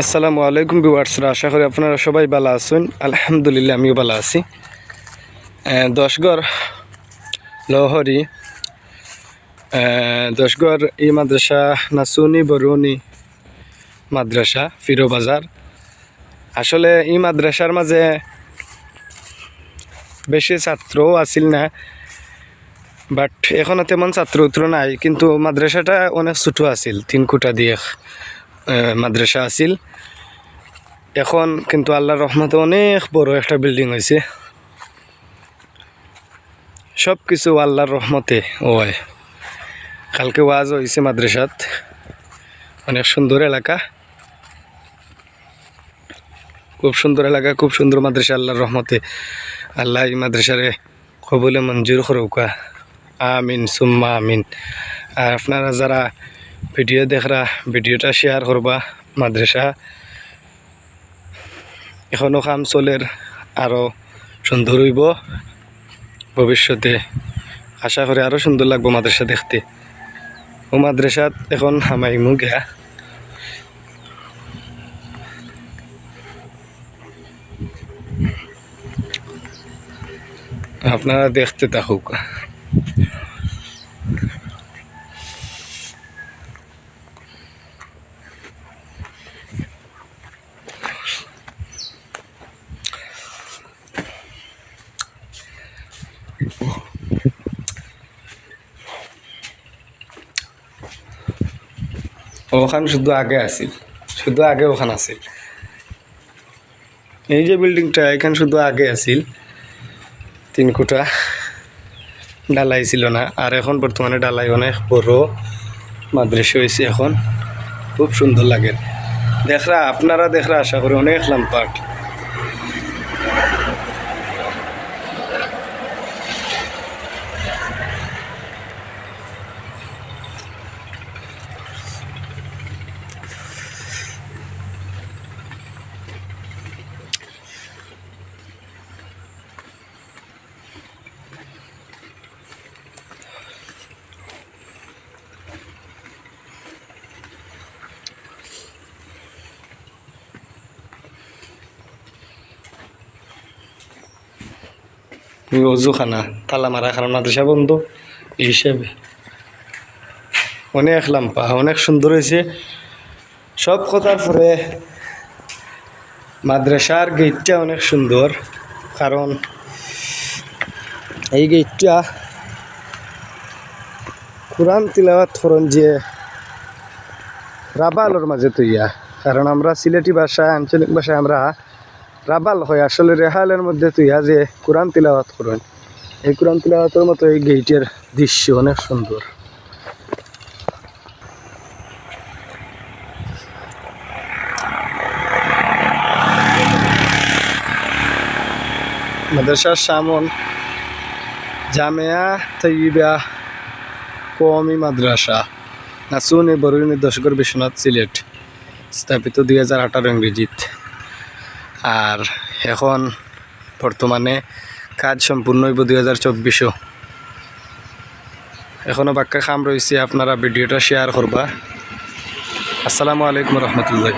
আসসালামু আলাইকুম বিওয়ার্সরা আশা করি আপনারা সবাই ভালো আছেন। আলহামদুলিল্লাহ, আমিও ভালো আছি। দশগড়, লহরি দশগড় এই মাদ্রাসা, নাসুনি বরুনি মাদ্রাসা ফিরোবাজার আসলে এই মাদ্রাসার মাঝে বেশি ছাত্রও আছিল না, বাট এখনও তেমন ছাত্র উত্তর নাই, কিন্তু মাদ্রাসাটা অনেক ছোটো আছিল, তিন কোটা দিয়ে। মাদ্রাসা আছিল। এখন কিন্তু আল্লাহর রহমতে অনেক বড় একটা বিল্ডিং হয়েছে সব কিছু আল্লাহর রহমতে ওয় কালকে ওয়াজ হয়েছে মাদ্রাসাত। অনেক সুন্দর এলাকা। খুব সুন্দর এলাকা, খুব সুন্দর মাদ্রাসা আল্লাহর রহমতে। আল্লাহ এই মাদ্রাসারে কবলে মঞ্জুর করৌকা। আমিন, সুম্মা আমিন। আর আপনারা যারা ভিডিও দেখরা, ভিডিওটা শেয়ার করবা, মাদ্রাসা। এখনও কাম চলের আরও সুন্দর হইব। ভবিষ্যতে আশা করি আরও সুন্দর লাগবো মাদ্রাসা দেখতে। ও মাদ্রাসাত এখন হামাইমু গিয়া আপনারা দেখতে থাকুক। ওখান শুধু আগে আছিল। শুধু আগে ওখান আছিল। এই যে বিল্ডিংটা, এখান শুধু আগে আছিল। তিন কোটা ডালাই ছিল না। আর এখন বর্তমানে ডালাই অনেক বড়। মাদ্রাসা হয়েছে এখন। খুব সুন্দর লাগে। দেখরা, আপনারা দেখরা আশা করি অনেক লাম্পাট। এই অজুখানা তালা মারা কারণ মাদ্রাসা বন্ধ। এই হিসেবে। অনেক লাম্পা, অনেক সুন্দর হয়েছে। সব কথার পরে মাদ্রাসার গেটটা অনেক সুন্দর, কারণ এই গেটটা কোরআন তিলাওয়াত করন যে রাবালোর মাঝে তৈয়া। কারণ আমরা সিলেটি ভাষায়, আঞ্চলিক ভাষায় আমরা রাবাল হয়, আসলে রেহালের মধ্যে তুইয়া যে কোরআন তিলাওয়াত করেন। এই কোরআন তিলাওয়াতের মতো এই গেইটের দৃশ্য অনেক সুন্দর। মাদ্রাসার সামন জামেয়া তৈবা কওমি মাদ্রাসা নাসুনি বরুণী দশগর বিশ্বনাথ সিলেট, স্থাপিত দুই হাজার আঠারো ইংরেজিত। আর এখন বর্তমানে কাজ সম্পূর্ণ হইব দুই হাজার চব্বিশও এখনও বাক্যা খাম রয়েছে আপনারা ভিডিওটা শেয়ার করবা। আসসালামু আলাইকুম রহমতুল্লাহ